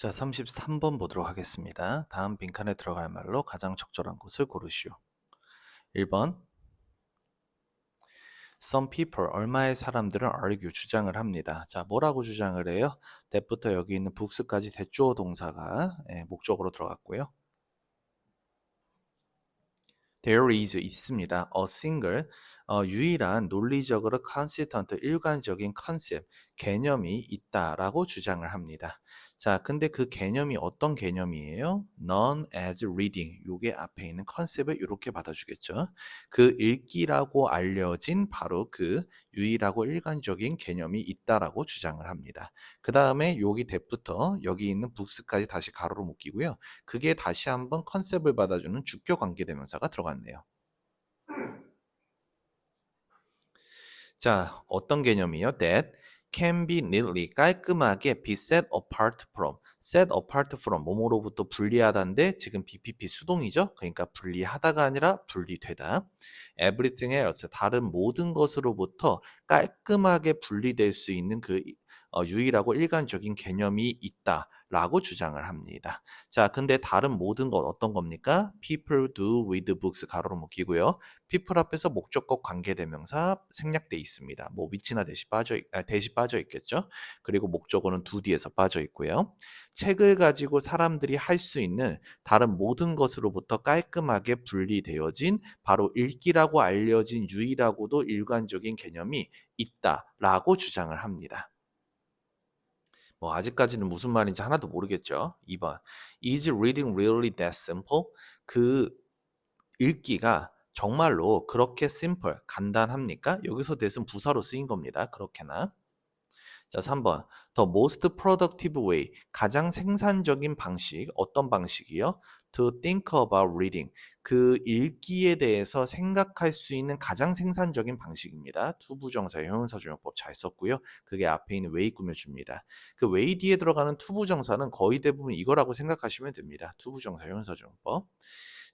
자, 33번 보도록 하겠습니다. 다음 빈칸에 들어갈 말로 가장 적절한 곳을 고르시오. 1번 Some people, 얼마의 사람들은 argue, 주장을 합니다. 자, 뭐라고 주장을 해요? that부터 여기 있는 books까지 대주어 동사가 예, 목적으로 들어갔고요. There is 있습니다. A single 어, 유일한 논리적으로 consistent 일관적인 컨셉 개념이 있다라고 주장을 합니다. 자, 근데 그 개념이 어떤 개념이에요? None as reading. 요게 앞에 있는 컨셉을 이렇게 받아주겠죠. 그 읽기라고 알려진 바로 그 유일하고 일관적인 개념이 있다라고 주장을 합니다. 그 다음에 여기 대부터 여기 있는 북스까지 다시 가로로 묶이고요. 그게 다시 한번 컨셉을 받아주는 주격 관계대명사가 들어갔네요. 자, 어떤 개념이요? That can be neatly 깔끔하게 be set apart from set apart from 뭐뭐로부터 분리하다인데 지금 BPP 수동이죠. 그러니까 분리하다가 아니라 분리되다. everything else 다른 모든 것으로부터 깔끔하게 분리될 수 있는 그 어, 유일하고 일관적인 개념이 있다라고 주장을 합니다. 자, 근데 다른 모든 것 어떤 겁니까? People do read books 가로로 묶이고요. people 앞에서 목적격 관계대명사 생략돼 있습니다. 뭐 위치나 대시 빠져 있- 아, 대시 빠져 있겠죠. 그리고 목적어는 do 뒤에서 빠져 있고요. 책을 가지고 사람들이 할 수 있는 다른 모든 것으로부터 깔끔하게 분리되어진 바로 읽기라고 알려진 유일하고도 일관적인 개념이 있다라고 주장을 합니다. 뭐 아직까지는 무슨 말인지 하나도 모르겠죠. 2번. Is reading really that simple? 그 읽기가 정말로 그렇게 simple, 간단합니까? 여기서 that은 부사로 쓰인 겁니다. 그렇게나. 자, 3번. The most productive way. 가장 생산적인 방식. 어떤 방식이요? To think about reading. 그 읽기에 대해서 생각할 수 있는 가장 생산적인 방식입니다. 투부정사 형용사조용법 잘 썼고요. 그게 앞에 있는 way 꾸며줍니다. 그 way 뒤에 들어가는 투부정사는 거의 대부분 이거라고 생각하시면 됩니다. 투부정사 형용사조용법.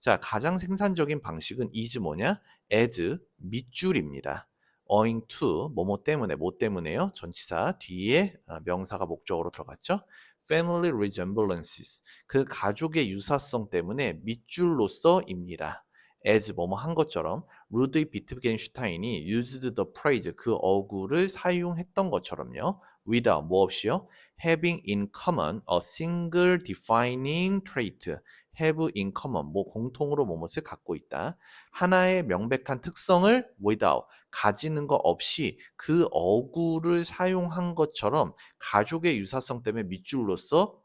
자, 가장 생산적인 방식은 is 뭐냐? as 밑줄입니다. owing to 뭐뭐 때문에 뭐 때문에요? 전치사 뒤에 아, 명사가 목적으로 들어갔죠. Family resemblances 그 가족의 유사성 때문에 밑줄로서입니다. as 뭐뭐 한 것처럼 루드위 비트겐슈타인이 used the phrase 그 어구를 사용했던 것처럼요. without 뭐 없이요? having in common a single defining trait have in common 뭐 공통으로 뭐뭇을 갖고 있다. 하나의 명백한 특성을 without 가지는 거 없이 그 어구를 사용한 것처럼 가족의 유사성 때문에 밑줄로서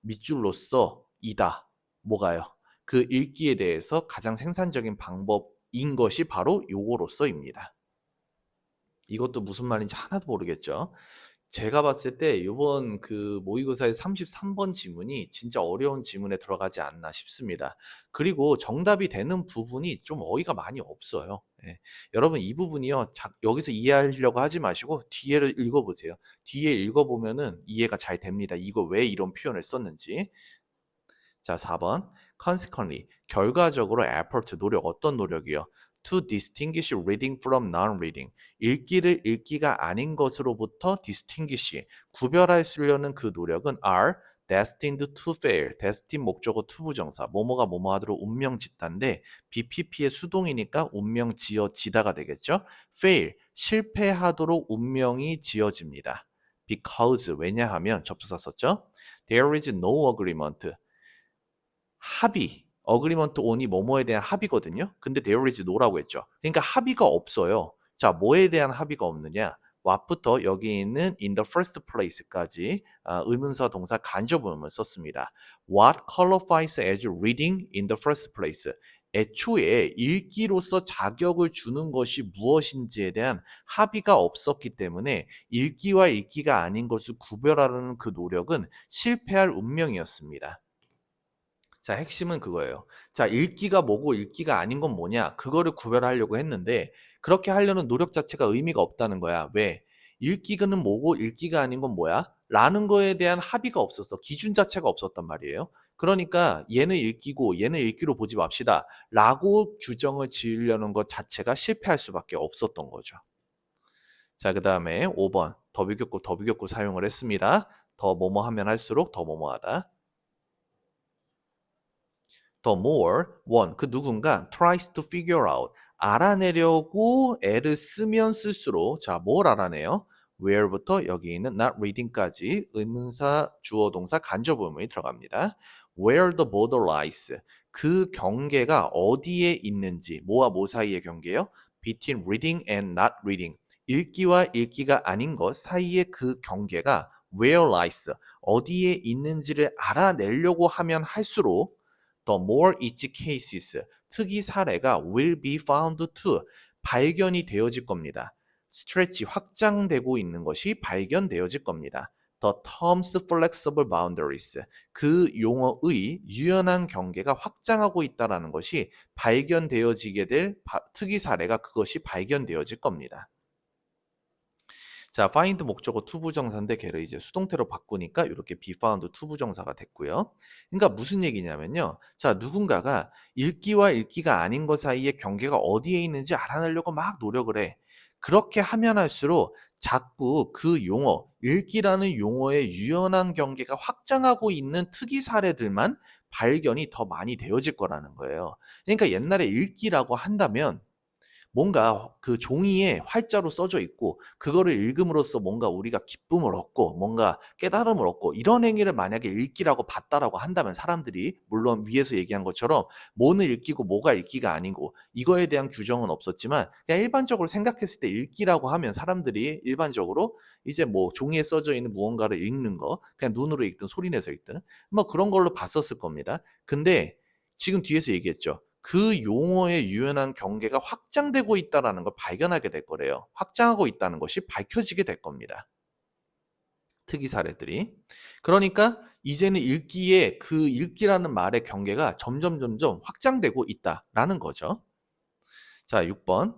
밑줄로서 이다. 뭐가요? 그 읽기에 대해서 가장 생산적인 방법인 것이 바로 요거로서입니다. 이것도 무슨 말인지 하나도 모르겠죠. 제가 봤을 때 이번 그 모의고사의 33번 지문이 진짜 어려운 지문에 들어가지 않나 싶습니다. 그리고 정답이 되는 부분이 좀 어이가 많이 없어요. 예. 여러분 이 부분이요. 자, 여기서 이해하려고 하지 마시고 뒤에를 읽어보세요. 뒤에 읽어보면은 이해가 잘 됩니다. 이거 왜 이런 표현을 썼는지. 자, 4번. consequently 결과적으로 effort 노력 어떤 노력이요? To distinguish reading from non-reading. 읽기를 읽기가 아닌 것으로부터 distinguish, 구별할 수 있려는 그 노력은 are destined to fail. destin 목적어 투부정사. 뭐뭐가 뭐뭐 하도록 운명 짓다인데 BPP의 수동이니까 운명 지어지다가 되겠죠. fail, 실패하도록 운명이 지어집니다. because 왜냐하면 접수사 썼죠. There is no agreement. 합의 어그리먼트 온이 뭐뭐에 대한 합의거든요. 근데 there is no라고 했죠. 그러니까 합의가 없어요. 자, 뭐에 대한 합의가 없느냐? what부터 여기 있는 in the first place까지 아, 의문사 동사 간접음을 썼습니다. What qualifies as reading in the first place? 애초에 읽기로서 자격을 주는 것이 무엇인지에 대한 합의가 없었기 때문에 읽기와 읽기가 아닌 것을 구별하려는 그 노력은 실패할 운명이었습니다. 자, 핵심은 그거예요. 자, 읽기가 뭐고 읽기가 아닌 건 뭐냐? 그거를 구별하려고 했는데 그렇게 하려는 노력 자체가 의미가 없다는 거야. 왜? 읽기는 뭐고 읽기가 아닌 건 뭐야? 라는 거에 대한 합의가 없었어. 기준 자체가 없었단 말이에요. 그러니까 얘는 읽기고 얘는 읽기로 보지 맙시다. 라고 규정을 지으려는 것 자체가 실패할 수밖에 없었던 거죠. 자, 그 다음에 5번 더비격구 더비격구 사용을 했습니다. 더 뭐뭐 하면 할수록 더 뭐뭐하다. The more one 그 누군가 tries to figure out 알아내려고 애를 쓰면 쓸수록 자 뭘 알아내요? where부터 여기 있는 not reading까지 의문사 주어 동사 간접 의문이 들어갑니다. where the border lies 그 경계가 어디에 있는지 뭐와 뭐 사이의 경계요? between reading and not reading 읽기와 읽기가 아닌 것 사이의 그 경계가 where lies 어디에 있는지를 알아내려고 하면 할수록 the more each cases 특이 사례가 will be found to 발견이 되어질 겁니다. stretch 확장되고 있는 것이 발견되어질 겁니다. the terms flexible boundaries 그 용어의 유연한 경계가 확장하고 있다라는 것이 발견되어지게 될 바- 특이 사례가 그것이 발견되어질 겁니다. 자, find 목적어 투부정사인데 걔를 이제 수동태로 바꾸니까 이렇게 be found 투부정사가 됐고요. 그러니까 무슨 얘기냐면요. 자, 누군가가 읽기와 읽기가 아닌 것 사이의 경계가 어디에 있는지 알아내려고 막 노력을 해. 그렇게 하면 할수록 자꾸 그 용어, 읽기라는 용어의 유연한 경계가 확장하고 있는 특이 사례들만 발견이 더 많이 되어질 거라는 거예요. 그러니까 옛날에 읽기라고 한다면 뭔가 그 종이에 활자로 써져 있고 그거를 읽음으로써 뭔가 우리가 기쁨을 얻고 뭔가 깨달음을 얻고 이런 행위를 만약에 읽기라고 봤다라고 한다면 사람들이 물론 위에서 얘기한 것처럼 뭐는 읽기고 뭐가 읽기가 아니고 이거에 대한 규정은 없었지만 그냥 일반적으로 생각했을 때 읽기라고 하면 사람들이 일반적으로 이제 뭐 종이에 써져 있는 무언가를 읽는 거 그냥 눈으로 읽든 소리 내서 읽든 뭐 그런 걸로 봤었을 겁니다. 근데 지금 뒤에서 얘기했죠. 그 용어의 유연한 경계가 확장되고 있다라는 걸 발견하게 될 거래요. 확장하고 있다는 것이 밝혀지게 될 겁니다. 특이 사례들이. 그러니까 이제는 읽기에 그 읽기라는 말의 경계가 점점 점점 확장되고 있다라는 거죠. 자, 6번.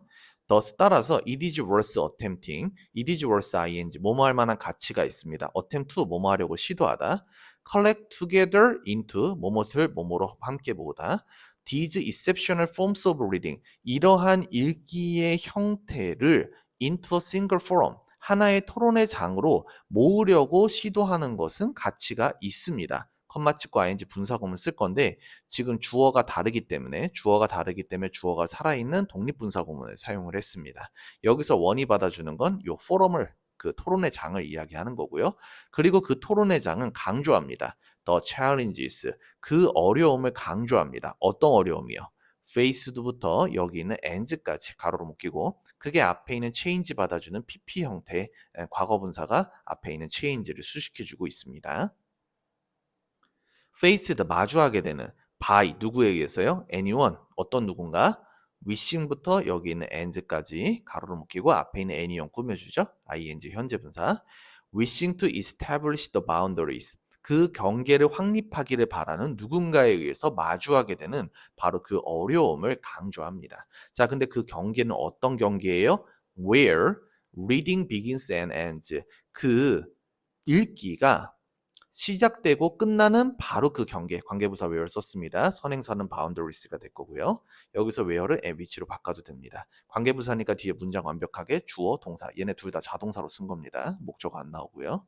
thus 따라서 it is worth attempting, it is worth ing 뭐뭐 할 만한 가치가 있습니다. attempt 뭐뭐 하려고 시도하다. collect together into 뭐뭇을 뭐뭐로 함께 보다. These exceptional forms of reading 이러한 읽기의 형태를 into a single forum 하나의 토론의 장으로 모으려고 시도하는 것은 가치가 있습니다. 컴마 찍고 ing 분사구문 쓸 건데 지금 주어가 다르기 때문에 주어가 다르기 때문에 주어가 살아있는 독립분사구문을 사용을 했습니다. 여기서 원이 받아주는 건 요 포럼을 그 토론의 장을 이야기하는 거고요. 그리고 그 토론의 장은 강조합니다. The challenges 그 어려움을 강조합니다. 어떤 어려움이요? faced부터 여기 있는 and까지 가로로 묶이고 그게 앞에 있는 change 받아주는 pp 형태의 과거분사가 앞에 있는 change를 수식해주고 있습니다. faced 마주하게 되는 by 누구에 의해서요? anyone 어떤 누군가 wishing부터 여기 있는 and까지 가로로 묶이고 앞에 있는 anyone 꾸며주죠. ing 현재 분사 wishing to establish the boundaries 그 경계를 확립하기를 바라는 누군가에 의해서 마주하게 되는 바로 그 어려움을 강조합니다. 자, 근데 그 경계는 어떤 경계예요? Where reading begins and ends. 그 읽기가 시작되고 끝나는 바로 그 경계, 관계부사 where를 썼습니다. 선행사는 boundaries가 될 거고요. 여기서 where를 at which로 바꿔도 됩니다. 관계부사니까 뒤에 문장 완벽하게 주어, 동사, 얘네 둘 다 자동사로 쓴 겁니다. 목적어 안 나오고요.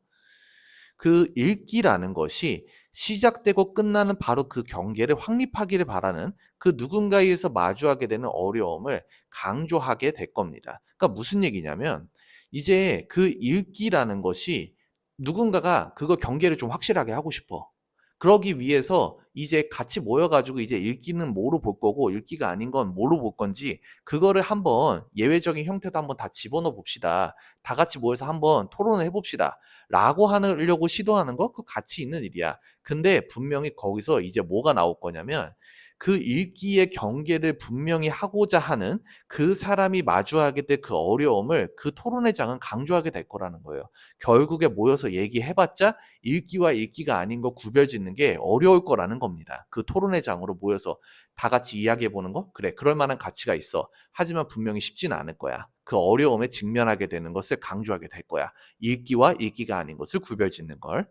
그 읽기라는 것이 시작되고 끝나는 바로 그 경계를 확립하기를 바라는 그 누군가에 의해서 마주하게 되는 어려움을 강조하게 될 겁니다. 그러니까 무슨 얘기냐면 이제 그 읽기라는 것이 누군가가 그거 경계를 좀 확실하게 하고 싶어. 그러기 위해서 이제 같이 모여가지고 이제 읽기는 뭐로 볼 거고 읽기가 아닌 건 뭐로 볼 건지 그거를 한번 예외적인 형태도 한번 다 집어넣어 봅시다. 다 같이 모여서 한번 토론을 해봅시다. 라고 하려고 시도하는 거 그 가치 있는 일이야. 근데 분명히 거기서 이제 뭐가 나올 거냐면 그 읽기의 경계를 분명히 하고자 하는 그 사람이 마주하게 될 그 어려움을 그 토론의 장은 강조하게 될 거라는 거예요. 결국에 모여서 얘기해봤자 읽기와 읽기가 아닌 거 구별짓는 게 어려울 거라는 겁니다. 그 토론의 장으로 모여서 다 같이 이야기해 보는 거? 그래, 그럴 만한 가치가 있어. 하지만 분명히 쉽지는 않을 거야. 그 어려움에 직면하게 되는 것을 강조하게 될 거야. 읽기와 읽기가 아닌 것을 구별 짓는 걸.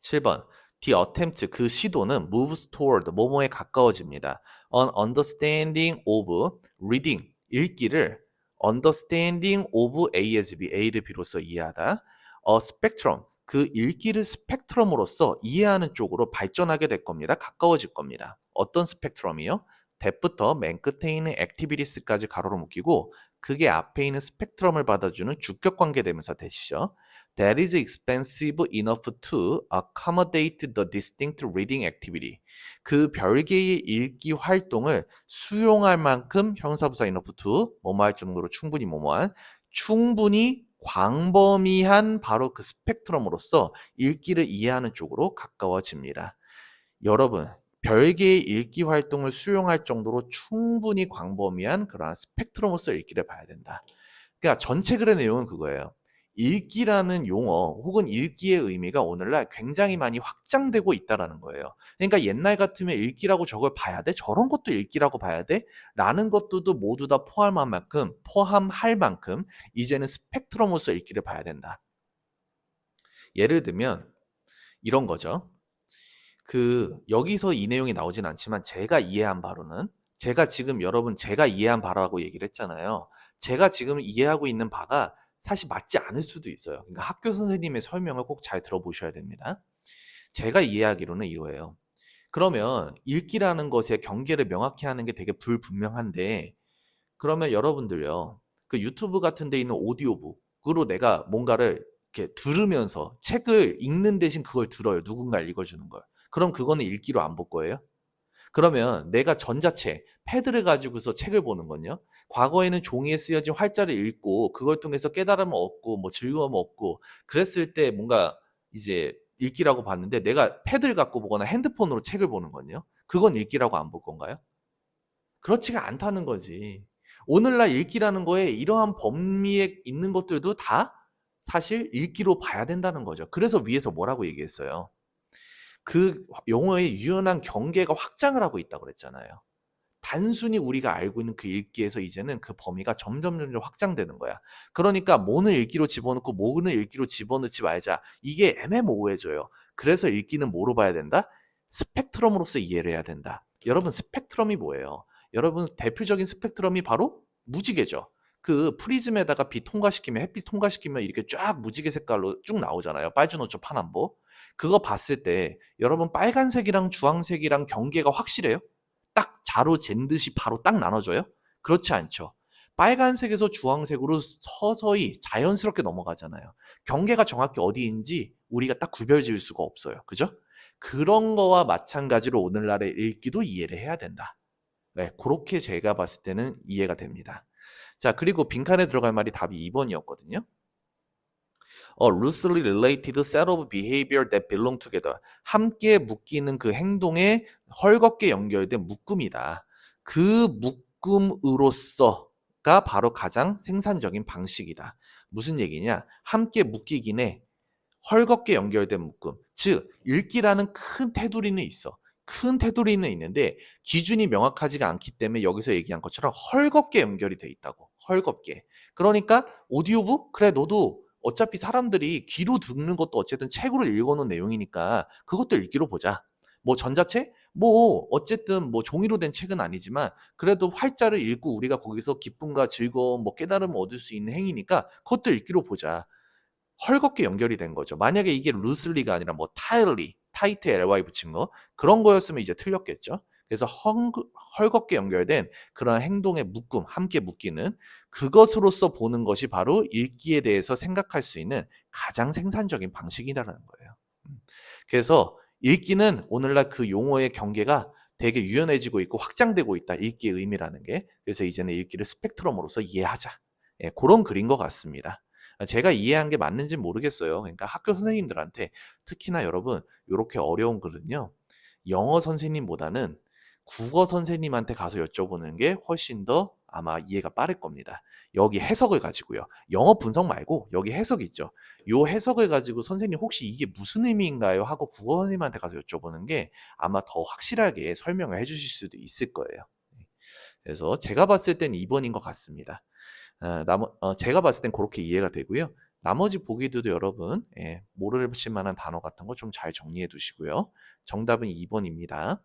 7번. The attempt 그 시도는 moves toward 뭐뭐에 가까워집니다. An understanding of reading 읽기를 understanding of A as B A를 비로소 이해하다. A spectrum 그 읽기를 스펙트럼으로서 이해하는 쪽으로 발전하게 될 겁니다. 가까워질 겁니다. 어떤 스펙트럼이요? 대부터 맨 끝에 있는 액티비티스까지 가로로 묶이고 그게 앞에 있는 스펙트럼을 받아주는 주격 관계 대명사 대시죠. That is expensive enough to accommodate the distinct reading activity. 그 별개의 읽기 활동을 수용할 만큼 형사부사 enough to 뭐뭐 할 정도로 충분히 뭐뭐한 충분히 광범위한 바로 그 스펙트럼으로서 읽기를 이해하는 쪽으로 가까워집니다. 여러분, 별개의 읽기 활동을 수용할 정도로 충분히 광범위한 그러한 스펙트럼으로서 읽기를 봐야 된다. 그러니까 전체 글의 내용은 그거예요. 읽기라는 용어 혹은 읽기의 의미가 오늘날 굉장히 많이 확장되고 있다라는 거예요. 그러니까 옛날 같으면 읽기라고 저걸 봐야 돼? 저런 것도 읽기라고 봐야 돼? 라는 것들도 모두 다 포함할 만큼 포함할 만큼 이제는 스펙트럼으로서 읽기를 봐야 된다. 예를 들면 이런 거죠. 그 여기서 이 내용이 나오진 않지만 제가 이해한 바로는 제가 지금 여러분 제가 이해한 바라고 얘기를 했잖아요. 제가 지금 이해하고 있는 바가 사실 맞지 않을 수도 있어요. 그러니까 학교 선생님의 설명을 꼭 잘 들어보셔야 됩니다. 제가 이해하기로는 이거예요. 그러면 읽기라는 것의 경계를 명확히 하는 게 되게 불분명한데 그러면 여러분들요. 그 유튜브 같은 데 있는 오디오북으로 내가 뭔가를 이렇게 들으면서 책을 읽는 대신 그걸 들어요. 누군가 읽어주는 걸. 그럼 그거는 읽기로 안 볼 거예요? 그러면 내가 전자책, 패드를 가지고서 책을 보는 건요. 과거에는 종이에 쓰여진 활자를 읽고 그걸 통해서 깨달음을 얻고 뭐 즐거움을 얻고 그랬을 때 뭔가 이제 읽기라고 봤는데 내가 패드를 갖고 보거나 핸드폰으로 책을 보는 건요. 그건 읽기라고 안 볼 건가요? 그렇지가 않다는 거지. 오늘날 읽기라는 거에 이러한 범위에 있는 것들도 다 사실 읽기로 봐야 된다는 거죠. 그래서 위에서 뭐라고 얘기했어요? 그 용어의 유연한 경계가 확장을 하고 있다고 그랬잖아요. 단순히 우리가 알고 있는 그 읽기에서 이제는 그 범위가 점점 점점 확장되는 거야. 그러니까 뭐는 읽기로 집어넣고 뭐는 읽기로 집어넣지 말자. 이게 애매모호해져요. 그래서 읽기는 뭐로 봐야 된다? 스펙트럼으로서 이해를 해야 된다. 여러분 스펙트럼이 뭐예요? 여러분 대표적인 스펙트럼이 바로 무지개죠. 그 프리즘에다가 빛 통과시키면 햇빛 통과시키면 이렇게 쫙 무지개 색깔로 쭉 나오잖아요. 빨주노초 파남보. 그거 봤을 때 여러분 빨간색이랑 주황색이랑 경계가 확실해요? 딱 자로 잰 듯이 바로 딱 나눠져요? 그렇지 않죠. 빨간색에서 주황색으로 서서히 자연스럽게 넘어가잖아요. 경계가 정확히 어디인지 우리가 딱 구별 지을 수가 없어요. 그죠? 그런 거와 마찬가지로 오늘날의 읽기도 이해를 해야 된다. 네, 그렇게 제가 봤을 때는 이해가 됩니다. 자, 그리고 빈칸에 들어갈 말이 답이 2번이었거든요. A loosely related set of behavior that belong together. 함께 묶이는 그 행동에 헐겁게 연결된 묶음이다. 그 묶음으로서가 바로 가장 생산적인 방식이다. 무슨 얘기냐? 함께 묶이긴 해. 헐겁게 연결된 묶음. 즉, 읽기라는 큰 테두리는 있어. 큰 테두리는 있는데 기준이 명확하지가 않기 때문에 여기서 얘기한 것처럼 헐겁게 연결이 돼 있다고. 헐겁게. 그러니까 오디오북 그래 너도 어차피 사람들이 귀로 듣는 것도 어쨌든 책으로 읽어놓은 내용이니까 그것도 읽기로 보자. 뭐 전자책? 뭐 어쨌든 뭐 종이로 된 책은 아니지만 그래도 활자를 읽고 우리가 거기서 기쁨과 즐거움, 뭐 깨달음을 얻을 수 있는 행위니까 그것도 읽기로 보자. 헐겁게 연결이 된 거죠. 만약에 이게 루슬리가 아니라 뭐 타일리, 타이트 ly 붙인 거 그런 거였으면 이제 틀렸겠죠. 그래서 헐, 헐겁게 연결된 그런 행동의 묶음, 함께 묶이는 그것으로서 보는 것이 바로 읽기에 대해서 생각할 수 있는 가장 생산적인 방식이라는 거예요. 음. 그래서 읽기는 오늘날 그 용어의 경계가 되게 유연해지고 있고 확장되고 있다. 읽기의 의미라는 게. 그래서 이제는 읽기를 스펙트럼으로서 이해하자. 예, 그런 글인 것 같습니다. 제가 이해한 게 맞는지 모르겠어요. 그러니까 학교 선생님들한테 특히나 여러분 이렇게 어려운 글은요. 영어 선생님보다는 국어 선생님한테 가서 여쭤보는 게 훨씬 더 아마 이해가 빠를 겁니다. 여기 해석을 가지고요. 영어 분석 말고 여기 해석 있죠. 요 해석을 가지고 선생님 혹시 이게 무슨 의미인가요? 하고 국어 선생님한테 가서 여쭤보는 게 아마 더 확실하게 설명을 해주실 수도 있을 거예요. 네. 그래서 제가 봤을 땐 2번인 것 같습니다. 어, 나머, 어, 제가 봤을 땐 그렇게 이해가 되고요. 나머지 보기들도 여러분 예, 모르실 만한 단어 같은 거 좀 잘 정리해 두시고요. 정답은 2번입니다.